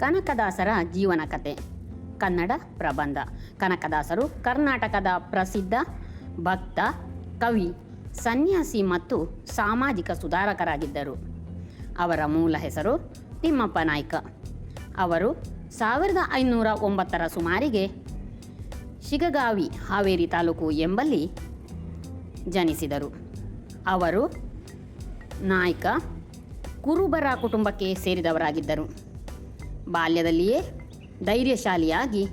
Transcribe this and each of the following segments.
ಕನಕದಾಸರ ಜೀವನ ಕಥೆ ಕನ್ನಡ ಪ್ರಬಂಧ. ಕನಕದಾಸರು ಕರ್ನಾಟಕದ ಪ್ರಸಿದ್ಧ ಭಕ್ತ, ಕವಿ, ಸನ್ಯಾಸಿ ಮತ್ತು ಸಾಮಾಜಿಕ ಸುಧಾರಕರಾಗಿದ್ದರು. ಅವರ ಮೂಲ ಹೆಸರು ತಿಮ್ಮಪ್ಪ ನಾಯ್ಕ. ಅವರು ಸಾವಿರದ ಐನೂರ ಒಂಬತ್ತರ ಸುಮಾರಿಗೆ ಶಿಗಗಾವಿ, ಹಾವೇರಿ ತಾಲೂಕು ಎಂಬಲ್ಲಿ ಜನಿಸಿದರು. ಅವರು ನಾಯ್ಕ ಕುರುಬರ ಕುಟುಂಬಕ್ಕೆ ಸೇರಿದವರಾಗಿದ್ದರು. ಬಾಲ್ಯದಲ್ಲಿಯೇ ಧೈರ್ಯಶಾಲಿಯಾಗಿ,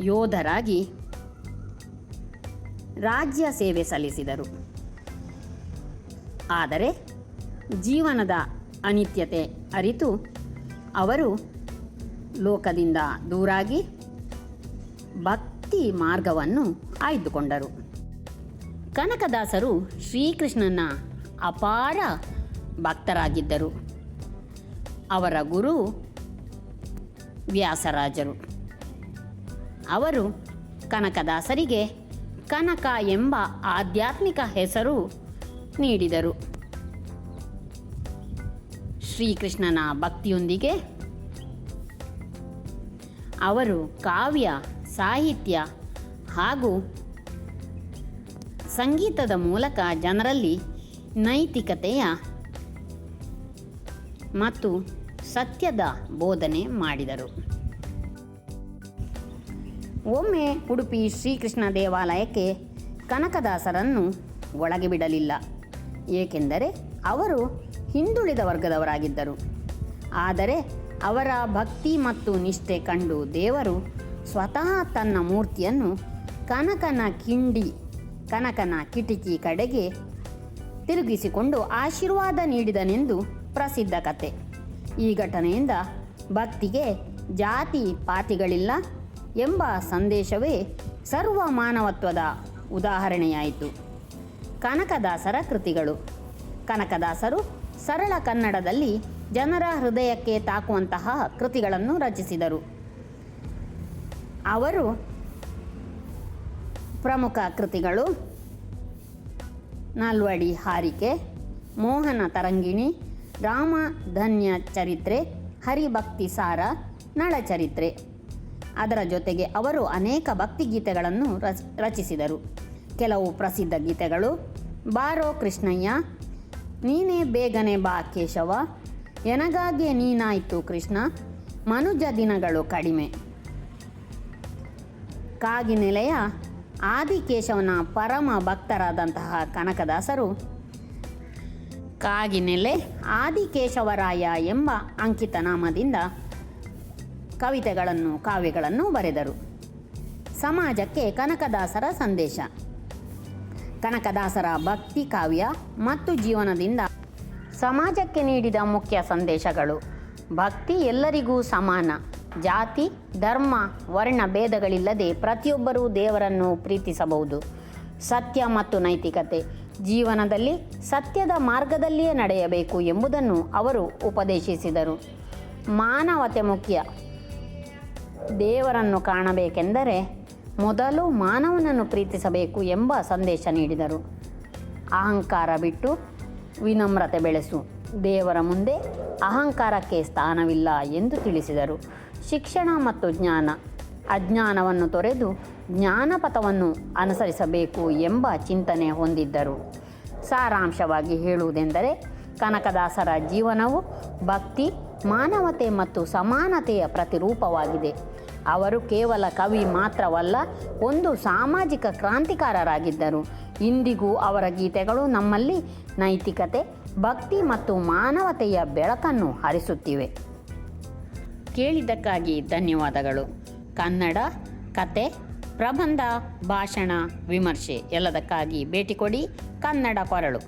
ಯೋಧರಾಗಿ ರಾಜ್ಯ ಸೇವೆ ಸಲ್ಲಿಸಿದರು. ಆದರೆ ಜೀವನದ ಅನಿತ್ಯತೆ ಅರಿತು ಅವರು ಲೋಕದಿಂದ ದೂರಾಗಿ ಭಕ್ತಿ ಮಾರ್ಗವನ್ನು ಆಯ್ದುಕೊಂಡರು. ಕನಕದಾಸರು ಶ್ರೀಕೃಷ್ಣನ ಅಪಾರ ಭಕ್ತರಾಗಿದ್ದರು. ಅವರ ಗುರು ವ್ಯಾಸರಾಜರು. ಅವರು ಕನಕದಾಸರಿಗೆ ಕನಕ ಎಂಬ ಆಧ್ಯಾತ್ಮಿಕ ಹೆಸರು ನೀಡಿದರು. ಶ್ರೀಕೃಷ್ಣನ ಭಕ್ತಿಯೊಂದಿಗೆ ಅವರು ಕಾವ್ಯ, ಸಾಹಿತ್ಯ ಹಾಗೂ ಸಂಗೀತದ ಮೂಲಕ ಜನರಲ್ಲಿ ನೈತಿಕತೆಯ ಮತ್ತು ಸತ್ಯದ ಬೋಧನೆ ಮಾಡಿದರು. ಒಮ್ಮೆ ಉಡುಪಿ ಶ್ರೀಕೃಷ್ಣ ದೇವಾಲಯಕ್ಕೆ ಕನಕದಾಸರನ್ನು ಒಳಗೆ ಬಿಡಲಿಲ್ಲ. ಏಕೆಂದರೆ ಅವರು ಹಿಂದುಳಿದ ವರ್ಗದವರಾಗಿದ್ದರು. ಆದರೆ ಅವರ ಭಕ್ತಿ ಮತ್ತು ನಿಷ್ಠೆ ಕಂಡು ದೇವರು ಸ್ವತಃ ತನ್ನ ಮೂರ್ತಿಯನ್ನು ಕನಕನ ಕಿಂಡಿ, ಕನಕನ ಕಿಟಕಿ ಕಡೆಗೆ ತಿರುಗಿಸಿಕೊಂಡು ಆಶೀರ್ವಾದ ನೀಡಿದನೆಂದು ಪ್ರಸಿದ್ಧ ಕತೆ. ಈ ಘಟನೆಯಿಂದ ಭಕ್ತಿಗೆ ಜಾತಿ ಪಾತಿಗಳಿಲ್ಲ ಎಂಬ ಸಂದೇಶವೇ ಸರ್ವ ಮಾನವತ್ವದ ಉದಾಹರಣೆಯಾಯಿತು. ಕನಕದಾಸರ ಕೃತಿಗಳು. ಕನಕದಾಸರು ಸರಳ ಕನ್ನಡದಲ್ಲಿ ಜನರ ಹೃದಯಕ್ಕೆ ತಾಕುವಂತಹ ಕೃತಿಗಳನ್ನು ರಚಿಸಿದರು. ಅವರು ಪ್ರಮುಖ ಕೃತಿಗಳು ನಾಲ್ವಡಿ ಹಾರಿಕೆ, ಮೋಹನ ತರಂಗಿಣಿ ರಾಮ, ಧನ್ಯ ಚರಿತ್ರೆ, ಹರಿಭಕ್ತಿ ಸಾರ ನಳಚರಿತ್ರೆ ಅದರ ಜೊತೆಗೆ ಅವರು ಅನೇಕ ಭಕ್ತಿಗೀತೆಗಳನ್ನು ರಚ, ರಚಿಸಿದರು. ಕೆಲವು ಪ್ರಸಿದ್ಧ ಗೀತೆಗಳು, ಬಾರೋ ಕೃಷ್ಣಯ್ಯ, ನೀನೇ ಬೇಗನೆ ಬಾ ಕೇಶವ, ಎನಗಾಗೆ ನೀನಾಯಿತು ಕೃಷ್ಣ, ಮನುಜ ದಿನಗಳು ಕಡಿಮೆ. ಕಾಗಿನೆಲೆಯ ಆದಿಕೇಶವನ ಪರಮ ಭಕ್ತರಾದಂತಹ ಕನಕದಾಸರು ಕಾಗಿನೆಲೆ ಆದಿಕೇಶವರಾಯ ಎಂಬ ಅಂಕಿತ ನಾಮದಿಂದ ಕವಿತೆಗಳನ್ನು, ಕಾವ್ಯಗಳನ್ನು ಬರೆದರು. ಸಮಾಜಕ್ಕೆ ಕನಕದಾಸರ ಸಂದೇಶ. ಕನಕದಾಸರ ಭಕ್ತಿ ಕಾವ್ಯ ಮತ್ತು ಜೀವನದಿಂದ ಸಮಾಜಕ್ಕೆ ನೀಡಿದ ಮುಖ್ಯ ಸಂದೇಶಗಳು. ಭಕ್ತಿ ಎಲ್ಲರಿಗೂ ಸಮಾನ. ಜಾತಿ, ಧರ್ಮ, ವರ್ಣ ಭೇದಗಳಿಲ್ಲದೆ ಪ್ರತಿಯೊಬ್ಬರೂ ದೇವರನ್ನು ಪ್ರೀತಿಸಬಹುದು. ಸತ್ಯ ಮತ್ತು ನೈತಿಕತೆ. ಜೀವನದಲ್ಲಿ ಸತ್ಯದ ಮಾರ್ಗದಲ್ಲಿಯೇ ನಡೆಯಬೇಕು ಎಂಬುದನ್ನು ಅವರು ಉಪದೇಶಿಸಿದರು. ಮಾನವತೆ ಮುಖ್ಯ. ದೇವರನ್ನು ಕಾಣಬೇಕೆಂದರೆ ಮೊದಲು ಮಾನವನನ್ನು ಪ್ರೀತಿಸಬೇಕು ಎಂಬ ಸಂದೇಶ ನೀಡಿದರು. ಅಹಂಕಾರ ಬಿಟ್ಟು ವಿನಮ್ರತೆ ಬೆಳೆಸು. ದೇವರ ಮುಂದೆ ಅಹಂಕಾರಕ್ಕೆ ಸ್ಥಾನವಿಲ್ಲ ಎಂದು ತಿಳಿಸಿದರು. ಶಿಕ್ಷಣ ಮತ್ತು ಜ್ಞಾನ. ಅಜ್ಞಾನವನ್ನು ತೊರೆದು ಜ್ಞಾನಪಥವನ್ನು ಅನುಸರಿಸಬೇಕು ಎಂಬ ಚಿಂತನೆ ಹೊಂದಿದ್ದರು. ಸಾರಾಂಶವಾಗಿ ಹೇಳುವುದೆಂದರೆ, ಕನಕದಾಸರ ಜೀವನವು ಭಕ್ತಿ, ಮಾನವತೆ ಮತ್ತು ಸಮಾನತೆಯ ಪ್ರತಿರೂಪವಾಗಿದೆ. ಅವರು ಕೇವಲ ಕವಿ ಮಾತ್ರವಲ್ಲ, ಒಂದು ಸಾಮಾಜಿಕ ಕ್ರಾಂತಿಕಾರರಾಗಿದ್ದರು. ಇಂದಿಗೂ ಅವರ ಗೀತೆಗಳು ನಮ್ಮಲ್ಲಿ ನೈತಿಕತೆ, ಭಕ್ತಿ ಮತ್ತು ಮಾನವತೆಯ ಬೆಳಕನ್ನು ಹರಿಸುತ್ತಿವೆ. ಕೇಳಿದ್ದಕ್ಕಾಗಿ ಧನ್ಯವಾದಗಳು. ಕನ್ನಡ ಕತೆ ಪ್ರಬಂಧ ಭಾಷಣ ವಿಮರ್ಶೆ ಎಲ್ಲದಕ್ಕಾಗಿ ಭೇಟಿ ಕೊಡಿ ಕನ್ನಡ ಕೊರಳು.